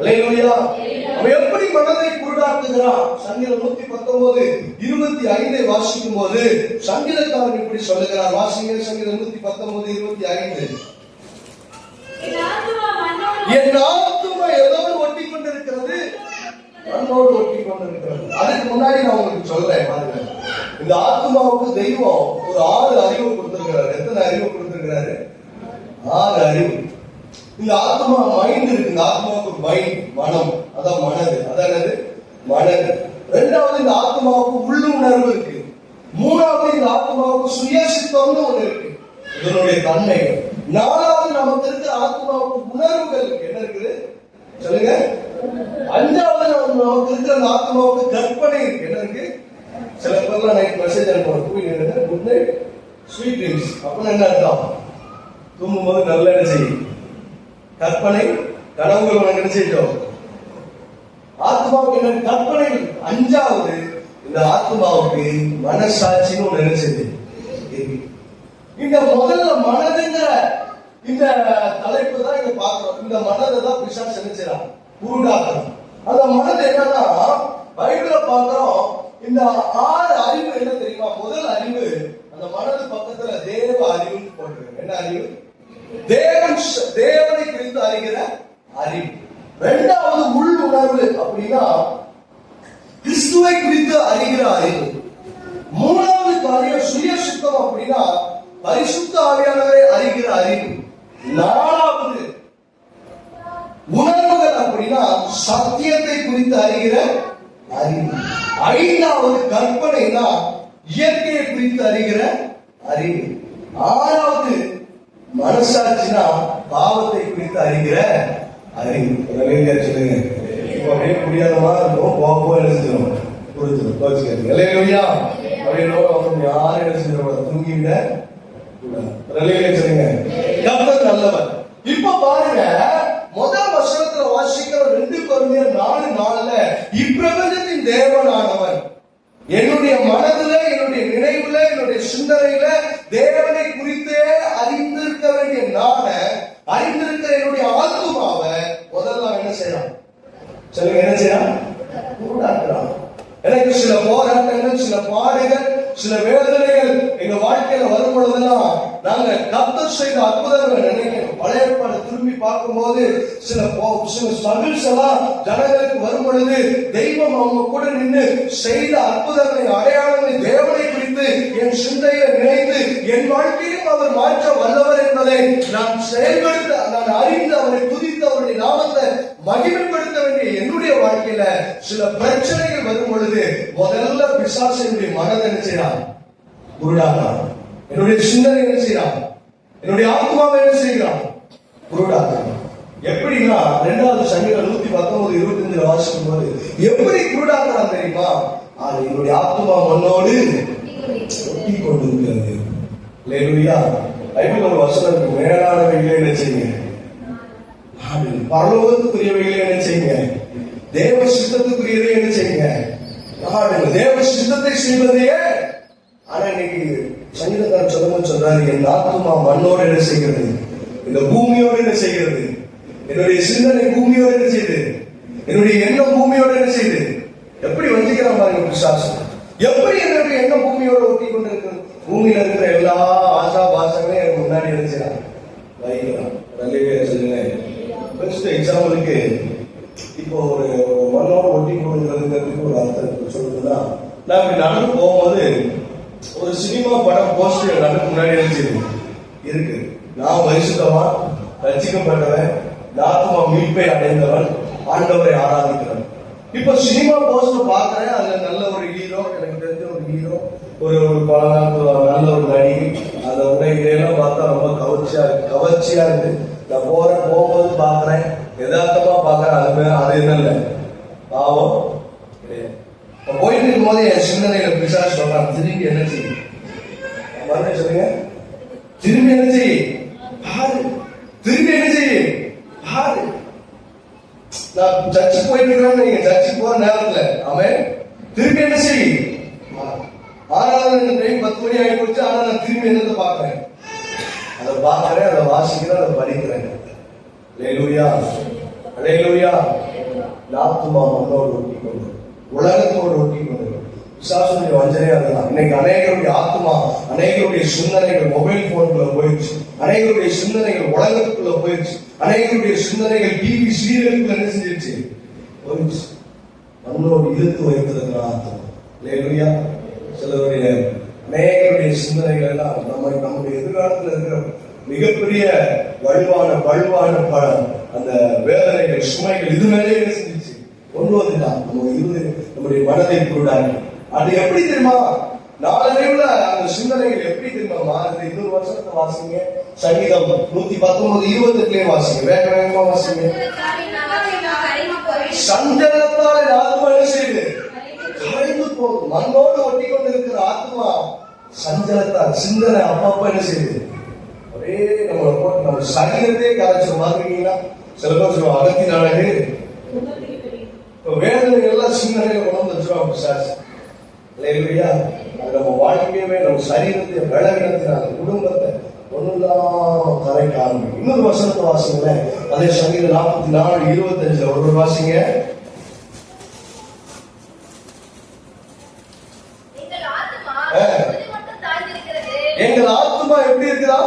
அவன் எப்படி மனதை குருடாக்குகிறான்? சங்கீதம் நூத்தி பத்தொன்பது இருபத்தி ஐந்தை வாசிக்கும் போது சங்கீதக்காரன் இப்படி சொல்லுகிறார் வாசிங்க சங்கீதம் நூத்தி பத்தொன்பது இருபத்தி ஐந்து. என் ஆத்துமா என் ஆத்துமா எதோடு ஒட்டி கொண்டிருக்கிறது? மண்ணோடு ஒட்டி கொண்டிருக்கிறது. அதுக்கு முன்னாடி நான் உங்களுக்கு சொல்றேன் பாருங்க. இந்த ஆத்மாவுக்கு தெய்வம் ஒரு ஆறு அறிவு கொடுத்திருக்கிறாரு. எத்தனை அறிவு கொடுத்திருக்கிறாரு? ஆறு அறிவு. இந்த ஆத்மா மைண்ட் இருக்கு. இந்த ஆத்மாவுக்கு மைண்ட் மனம். அதான் மனது. அதான் மனது. ரெண்டாவது இந்த ஆத்மாவுக்கு உள்ளுணர்வு இருக்கு. மூணாவது இந்த ஆத்மாவுக்கு சுயசித்தம்னு ஒண்ணு இருக்கு. இதனுடைய தன்மைகள். நாலாவது நமக்கு இருக்கிற ஆத்மாவுக்கு உணர்வுகள் இருக்கு. என்ன இருக்குது? சொல்லுங்க. அஞ்சாவது நம்ம- நமக்கு இருக்கிற அந்த ஆத்மாவுக்கு கற்பனை இருக்கு. என்ன இருக்கு? சில பேர்லாம் நைட் மெசேஜ் அனுப்புவாங்க. குட் நைட் ஸ்வீட் ட்ரீம்ஸ் அப்படின்னு என்ன அர்த்தம்? தூங்கும் போது நல்ல என்ன செய்யும். கற்பனை கடவுள் உனக்கு என்ன ஆத்மாவுக்கு என்ன கற்பனை அஞ்சாவது இந்த ஆத்மாவுக்கு மனசாட்சின்னு ஒண்ணு என்ன இந்த முதல்ல மனதுங்கிற இந்த தலைப்பு தான் இங்க பாக்குறோம் இந்த மனதை தான் பிசா நினைச்சான் குருடாக்குறோம் அந்த மனது என்னன்னா பைபிள பாக்குறோம் இந்த ஆறு அறிவு என்ன தெரியுமா? முதல் அறிவு அந்த மனது பக்கத்துல தேவ அறிவுன்னு போட்டிருக்கு. என்ன அறிவு? தேவன் தேவ அறிகிற அறிவு. இரண்டாவது உள் உணர்வு அப்படின்னா கிறிஸ்துவை குறித்து அறிகிற அறிவு. மூணாவது காரியம் சுய சுத்தம் அப்படின்னா பரிசுத்த ஆவியானவரை அறிகிற அறிவு. நாலாவது உணர்வுகள் அப்படின்னா சத்தியத்தை குறித்து அறிகிற அறிவு. ஐந்தாவது கற்பனைனா இயற்கையை குறித்து அறிகிற அறிவு. ஆறாவது மனசாட்சினா பாவத்தை குறித்து அறிகிற அறிவு. நிறைய சொல்லுங்க? இப்போ அப்படியே முடியாத மாதிரி இருக்கும். போக போக எழுதிடும் புரிஞ்சிடும் கோச்சுக்காதீங்க இல்லையா அப்படியே நோக்கம் யாரும் என்ன எழுதிடும் தூங்கிவிட கூடாது. சொல்லுங்க? கர்த்தர் நல்லவர். இப்ப பாருங்க. முதல் வசனத்துல வாசிக்கிற ரெண்டு குழந்தையர் நாலு நாள்ல இப்பிரபஞ்சத்தின் தேவனானவன் என்னுடைய மனதுல என்னுடைய நினைவுல என்னுடைய சிந்தனையில தேவனை குறித்தே அறிந்திருக்க வேண்டிய நான அறிந்திருக்கிற என்னுடைய ஆத்துமாவை முதல்ல அவன் என்ன செய்யறான் சொல்லுங்க என்ன செய்யறான் கூடாக்குறான் எனக்கு சில போராட்டங்கள் சில பாடுகள் சில வேதனைகள் எங்க வாழ்க்கையில வரும் பொழுதெல்லாம் நாங்க கத்தர் செய்த அற்புதங்களை நினைக்கிறோம். பழைய ஏற்பாடு திரும்பி பார்க்கும்போது சில சில ஸ்ட்ரகிள்ஸ் எல்லாம் ஜனங்களுக்கு வரும் பொழுது தெய்வம் அவங்க கூட நின்று செய்த அற்புதங்களை அடையாளங்களை தேவனை குறித்து என் சிந்தையை நினைத்து என் வாழ்க்கையிலும் அவர் மாற்ற வல்லவர் என்பதை நான் செயல்படுத்த நான் அறிந்து அவரை துதித்து அவருடைய நாமத்தை மகிமைப்படுத்த வேண்டிய என்னுடைய வாழ்க்கையில சில பிரச்சனைகள் வரும் பொழுது முதல்ல பிசாசனுடைய மனதை செய்யலாம்? செய்யறான் என்னுடைய சிந்தனை என்ன செய்யறான் என்னுடைய ஆத்மாவை என்ன செய்கிறான் குருடாக்குறான் எப்படின்னா ரெண்டாவது சங்கீதம் நூத்தி பத்தொன்பது இருபத்தி அஞ்சுல வாசிக்கும் போது எப்படி குருடாக்குறான் தெரியுமா? அது என்னுடைய ஆத்மா மண்ணோடு ஒட்டி கொண்டிருக்கிறது. லேலுயா பைபிள் ஒரு வசனம் மேலானவைகளை என்ன செய்யுங்க. பரலோகத்துக்குரியவைகளை என்ன செய்யுங்க. தேவ சித்தத்துக்குரியதை என்ன செய்யுங்க. தேவ சித்தத்தை செய்வதையே ஆனா இன்னைக்கு சங்கீதக்கார சொல்லும்போது சொல்றாரு என் ஆத்துமா மண்ணோடு என்ன செய்கிறது? இந்த பூமியோடு என்ன செய்கிறது? என்னுடைய சிந்தனை பூமியோடு என்ன செய்யுது என்னுடைய எண்ணம் பூமியோடு என்ன செய்யுது எப்படி வஞ்சிக்கிறான் பாருங்க விசுவாசம் எப்படி என்னுடைய எண்ணம் பூமியோட ஒட்டி கொண்டு இருக்கு பூமியில இருக்கிற எல்லா ஆசா பாசங்களையும் எனக்கு முன்னாடி என்ன செய்யறான் வைக்கிறான் நல்லவே சொல்லுங்க பெஸ்ட் எக்ஸாம்பிளுக்கு இப்போ ஒரு மண்ணோட ஒட்டி கொடுங்கிறதுங்கிறதுக்கு ஒரு அர்த்தம் இருக்கு. சொல்லுதுன்னா நான் இப்படி நடந்து போகும்போது ஒரு சினிமா படம் போஸ்டர் நடக்கு முன்னாடி இருந்துச்சு இருக்கு. நான் பரிசுத்தவான் ரசிக்கப்பட்டவன் ஆத்மா மீட்பை அடைந்தவன் ஆண்டவரை ஆராதிக்கிறவன். இப்போ சினிமா போஸ்டர் பாக்குறேன் அதுல நல்ல ஒரு ஹீரோ எனக்கு தெரிஞ்ச ஒரு ஹீரோ ஒரு ஒரு பழங்காலத்து நல்ல ஒரு நடிகை. அந்த உடைகளெல்லாம் பார்த்தா ரொம்ப கவர்ச்சியா இருக்கு. கவர்ச்சியா இருக்கு. நான் போறேன் போகும்போது பாக்குறேன் யதார்த்தமா பார்க்கறேன். அது அது என்ன இல்லை. பாவம். கிடையாது. இப்ப போயிட்டு இருக்கும்போது என் சிந்தனையில பிசாசு சொல்றான் திரும்பி என்ன மறுபடியும் சொல்லுங்க. திரும்பி என்ன செய் பாரு. திரும்பி என்ன செய் பாரு. நான் சர்ச்சுக்கு போயிட்டு இருக்கிறேன் நீங்க சர்ச்சுக்கு போற நேரத்துல. அவன் திரும்பி என்ன செய் ஆறாவது டைம் பத்து மணி ஆகி போச்சு. ஆனா நான் திரும்பி என்னத்தை பாக்குறேன் அதை பார்க்கறேன் அதை வாசிக்கிறேன் அதை படிக்கிறேன். லேலூயா லேலூயா நாத்துமா மண்ணோடு ஒட்டி கொண்டு உலகத்தோடு ஒட்டி கொண்டு பிசாசுடைய வஞ்சனையா இருக்கலாம் இன்னைக்கு அநேகருடைய ஆத்மா அநேகருடைய சிந்தனைகள் மொபைல் போன்குள்ள போயிடுச்சு. அநேகருடைய சிந்தனைகள் உலகத்துக்குள்ள போயிடுச்சு. அநேகருடைய சிந்தனைகள் டிவி சீரியலுக்குள்ள என்ன செஞ்சிருச்சு? போயிடுச்சு. நம்மளோட இழுத்து வைத்திருக்கிற ஆத்மா. இல்லையா? சிலருடைய அநேகருடைய சிந்தனைகள் எல்லாம் நம்ம நம்முடைய எதிர்காலத்தில் இருக்கிற மிகப்பெரிய வலுவான வலுவான ப அந்த வேதனைகள் சுமைகள் இது மேலே என்ன செஞ்சிச்சு கொண்டு வந்துட்டான். நம்ம இருந்து நம்முடைய மனதை குருடாங்க அது எப்படி தெரியுமா? நாளடைவுல அந்த சிந்தனைகள் எப்படி தெரியுமா மாறுது? இன்னொரு வருஷத்தை வாசிங்க. சங்கீதம் நூத்தி பத்தொன்பது இருபத்தெட்டுலயே வாசிங்க. வேக வேகமா வாசிங்க. சஞ்சலத்தால் என் ஆத்மா என்ன செய்யுது கரைந்து போகும். மண்ணோடு ஒட்டி கொண்டிருக்கிற ஆத்மா சஞ்சலத்தால் சிந்தனை அப்பப்ப என்ன செய்யுது? ஒரே நம்மளை போட்டு நம்ம சரீரத்தையே கரைச்சு மாதிரிங்களா சில பேர் சொல்லுவோம் அகத்தினாலே வேதனைகள் எல்லாம் சிந்தனைகள் கொண்டு வந்து வச்சிருவாங்க நம்ம வாழ்க்கையவே நம்ம சரீரத்தை விளங்கினத்தினால குடும்பத்தை ஒண்ணுதான் கரைக்க ஆரம்பிக்கும். இன்னொரு வசனத்தை வாசிங்களேன். அதே சங்கீதம் நாற்பத்தி நாலு இருபத்தஞ்சுல ஒரு வாசிங்க. எங்கள் ஆத்மா எப்படி இருக்குதா?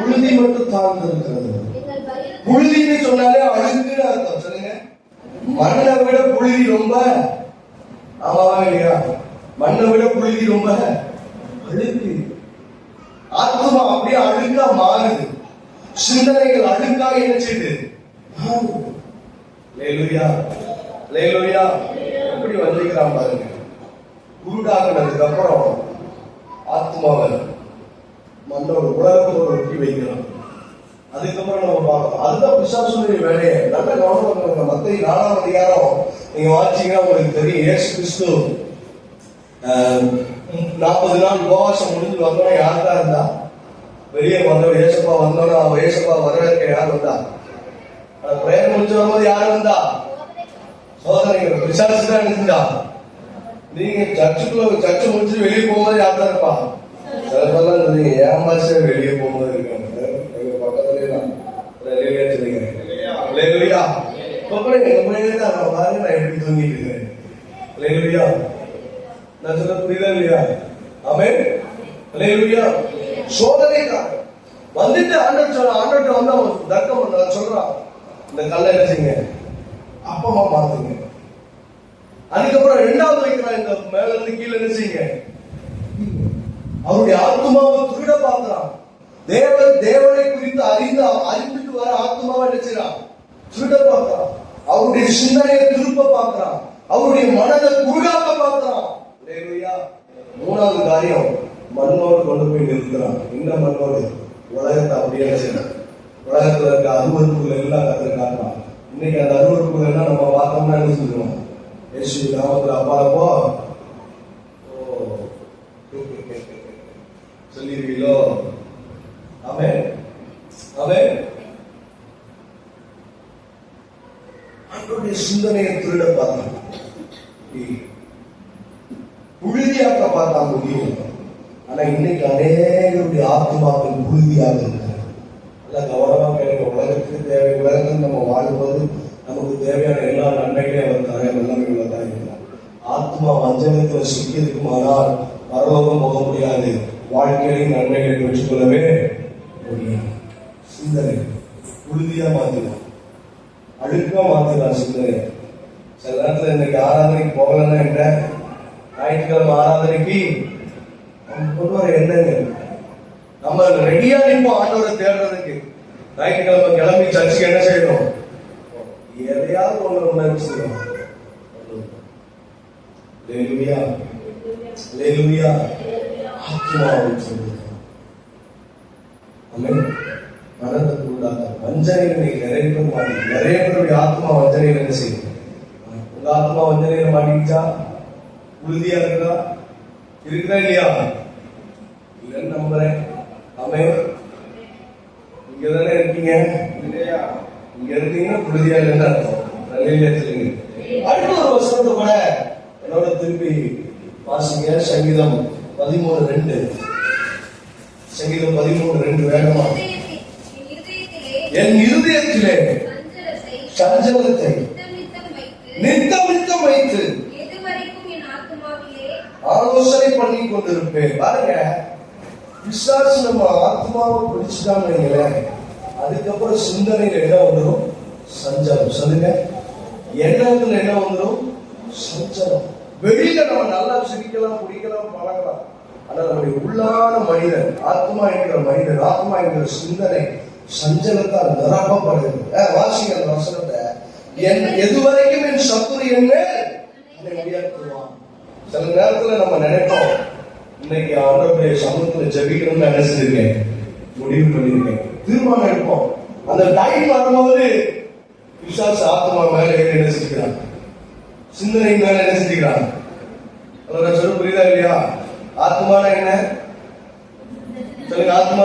உறுதி மட்டும். தாழ்ந்து இருக்கிறது புழுதின்னு சொன்னாலே அழுக்குன்னு அர்த்தம் சொல்லுங்க. மண்ணை விட புழுதி ரொம்ப ஆமாவா இல்லையா மண்ணை விட புழுதி ரொம்ப அழுக்கு. ஆத்மா அப்படியே அழுக்கா மாறுது. சிந்தனைகள் அழுக்கா என்ன செய்யுது? லேலுயா லேலுயா. எப்படி வந்திருக்கிறான் பாருங்க. குருடாகினதுக்கு அப்புறம் ஆத்மாவை மண்ணோட உலகத்தோடு ஒட்டி வைக்கிறான். அதுக்கப்புறம் நம்ம பார்க்கணும். அதுதான் பிசாசுடைய வேலையை. நல்ல கவனம் மத்திய நாலாம் அதிகாரம் நீங்க வாசிச்சீங்கன்னா உங்களுக்கு தெரியும். ஏசு கிறிஸ்து நாற்பது நாள் உபவாசம் முடிஞ்சு வந்தோடனே யார் தான் இருந்தா? வெளியே வந்தோம் ஏசப்பா வந்தோன்னா அவன் ஏசப்பா வரவேற்க யார் வந்தா? அந்த பிரேயர் முடிஞ்சு வரும்போது யார் வந்தா? சோதனைகள் விசாரிச்சு தான் இருந்தா நீங்க சர்ச்சுக்குள்ள சர்ச்சு முடிச்சு வெளியே போகும்போது யார் தான் இருப்பா? சில பேர்லாம் சொன்னீங்க ஏன் வெளியே போகும்போது இருக்காங்க? எங்க பக்கத்துலயே நான் சொல்லிக்கிறேன் தான் நான் நான் எப்படி தூங்கிட்டு இருக்கிறேன் லேலுயா நான் சொல்ல புரியுதா இல்லையா ஆமென் லேலுயா சோதனைக்கா வந்துட்டு ஆண்டர் சொல்ல ஆண்டர்கிட்ட வந்து அவன் தர்க்கம் பண்ண சொல்றான் இந்த கல்லை என்ன செய்யுங்க அப்பமா மாத்துங்க அதுக்கப்புறம் ரெண்டாவது வைக்கிறான் இந்த மேல இருந்து கீழே என்ன செய்யுங்க அவருடைய ஆத்மாவை திருட பார்க்கிறான் தேவன் தேவனை குறித்து அறிந்து அறிந்துட்டு வர ஆத்மாவை என்ன செய்யறான் திருட பார்க்கிறான் அவருடைய சிந்தனையை திருப்ப பார்க்கிறான். அவருடைய மனதை குறுகாக்க பார்க்கிறான். மூணாவது காரியம் மண்ணோடு கொண்டு போய் நிறுத்துறான். இந்த மண்ணோடு உலகத்தை அப்படியே செய்யணும் உலகத்துல இருக்க அருவறுப்புகள் எல்லாம் கத்துல காட்டுறான். இன்னைக்கு அந்த அருவறுப்புகள் எல்லாம் நம்ம பார்த்தோம்னா என்ன சொல்லுவோம்? ஏசு கிராமத்துல அப்பாலப்போ. ஓ சொல்லிருவீங்களோ ஆமே ஆமே ஆண்டோடைய சிந்தனையை திருட பார்த்தான் புழுதியாக்க பார்த்தா முடியும் ஆனா இன்னைக்கு அநேகருடைய ஆத்மாக்கள் புழுதியாக இருக்கிறார் நல்லா கவனமா கேளுங்க உலகத்துக்கு தேவை உலகத்தில் நம்ம வாழும்போது நமக்கு தேவையான எல்லா நன்மைகளையும் அவர் தர எல்லாமே உள்ளதாக இருக்கிறார். ஆத்மா வஞ்சகத்தில் சிக்கி இருக்குமானால் பரலோகம் போக முடியாது. வாழ்க்கையிலையும் நன்மைகளை பெற்றுக்கொள்ளவே முடியாது. சிந்தனை உறுதியா மாத்திடும் அழுக்கா மாத்திடலாம் சிந்தனை. சில நேரத்தில் இன்னைக்கு ஆராதனைக்கு போகலன்னா என்ன? ஞாயிற்றுக்கிழமை ஆராதனைக்கு நம்ம என்னங்க? நம்ம ரெடியா நிற்போம் ஆண்டவரை தேடுறதுக்கு. ஞாயிற்றுக்கிழமை கிளம்பி சர்ச்சுக்கு என்ன செய்யணும்? எதையாவது ஒண்ணு ஒண்ணு செய்யணும் லேலுயா லேலுயா ஆத்மாவை சொல்லுங்க ஆமென் நீ நிறைய பேர் நிறைய பேருடைய ஆத்மா வஞ்சனை என்ன செய்யும்? உங்க ஆத்மா வஞ்சனையில மாட்டிக்கிச்சா உறுதியா இருக்குதா இருக்குதா இல்லையா? இல்லைன்னு நம்புறேன். ஆமென் இங்க தானே இருக்கீங்க? இல்லையா? இங்க இருக்கீங்கன்னா உறுதியா இல்லைன்னு அர்த்தம். நல்ல சொல்லுங்க. அடுத்த ஒரு வருஷத்தை கூட என்னோட திருப்பி வாசிங்க. சங்கீதம் பதிமூணு ரெண்டு. சங்கீதம் பதிமூணு ரெண்டு வேகமா. என் இருதயத்திலே சஞ்சலத்தை நித்தம் நித்தம் வைத்து ஆலோசனை பண்ணி கொண்டிருப்பேன். பாருங்க. பிசாசு நம்ம ஆத்மாவை பிடிச்சிட்டான்னு வைங்களேன் அதுக்கப்புறம் சிந்தனையில என்ன வந்துடும் சஞ்சலம். சொல்லுங்க. எண்ணத்துல என்ன வந்துடும் சஞ்சலம். வெளியில நம்ம நல்லா சிரிக்கலாம் குடிக்கலாம் பழகலாம். ஆனா நம்முடைய உள்ளான மனிதன் ஆத்மா என்கிற மனிதன் ஆத்மா என்கிற சிந்தனை சஞ்சலத்தால் வாசிங்க அந்த வசனத்தை. என் எதுவரைக்கும் என் சத்துரு என்ன? அதை உயர்த்துவான். சில நேரத்துல நம்ம நினைப்போம் இன்னைக்கு ஆண்டவருடைய சமூகத்துல ஜபிக்கணும்னு நினைச்சிருக்கேன். முடிவு பண்ணிருக்கேன். தீர்மானம் எடுப்போம். அந்த டைம் வரும்போது விசாஸ் ஆத்மா மேல ஏறி என்ன செஞ்சுக்கிறான்? சிந்தனை மேல என்ன செஞ்சுக்கிறான்? அதோட சொல்ல புரியுதா இல்லையா? ஆத்மான என்ன? சொல்லுங்க ஆத்மா